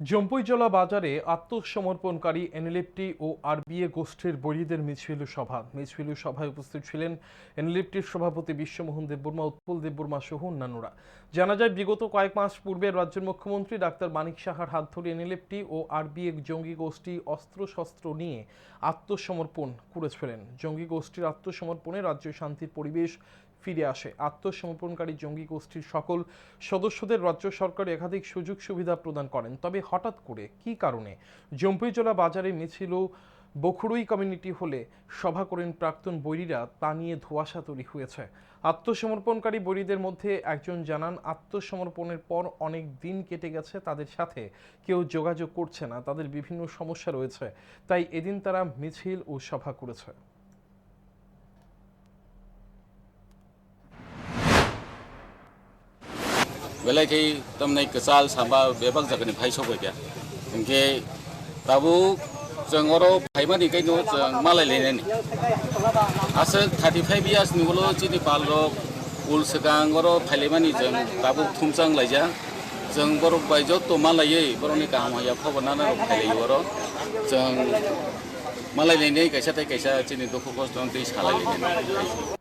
জম্পুইজলা বাজারে আত্মসমর্পণকারী এনএলএফটি ও আরবিএ গোষ্ঠীর বৈরীদের মিছিল সভা। মিছিল সভায় উপস্থিত ছিলেন এনএলএফটির সভাপতি বিশ্বমোহন দেববর্মা, উৎপল দেববর্মা সহ অন্যান্যরা। জানা যায়, বিগত কয়েক মাস পূর্বে রাজ্যের মুখ্যমন্ত্রী ডাক্তার মানিক সাহার হাত ধরে এনএলএফটি ও আরবিএ জঙ্গি গোষ্ঠী অস্ত্রশস্ত্র নিয়ে আত্মসমর্পণ করেছিলেন। জঙ্গি গোষ্ঠীর আত্মসমর্পণে রাজ্যে শান্তির পরিবেশ ফিরে আসে। আত্মসমর্পণকারী জঙ্গি গোষ্ঠীর সকল সদস্যদের রাজ্য সরকার একাধিক সুযোগ সুবিধা প্রদান করেন। তবে হঠাৎ করে কী কারণে জম্পিজলা বাজারে মিছিল ও বখরুই কমিউনিটি হলে সভা করেন প্রাক্তন বৈরীরা তা নিয়ে ধোঁয়াশা তৈরি হয়েছে। আত্মসমর্পণকারী বৈরীদের মধ্যে একজন জানান, আত্মসমর্পণের পর অনেক দিন কেটে গেছে, তাদের সাথে কেউ যোগাযোগ করছে না, তাদের বিভিন্ন সমস্যা রয়েছে, তাই এদিন তারা মিছিল ও সভা করেছে। વેલાથી તમને ચાલ સાંભા બેભાગ જાગને ભાઈ શકો ત્યાં કે તાબુ જંગરો ભાઈમાં કઈ નો માલાય લઈને નહીં આસ થર્ટી ફાઈવ યર્સ નિવલો ચીની પાલો ઉલ સગાંગરો ફાઈલેમાની જં તાબુ થુમચાંગ લઈ જા જં બરો બાઈજો તો માલાય બરોની કામ હોય ખબરના ફાઈલે બરો જં માલાય લઈને કૈસા તઈ કૈસા ચીની દુઃખ કષ્ટ दै સાલાય લઈને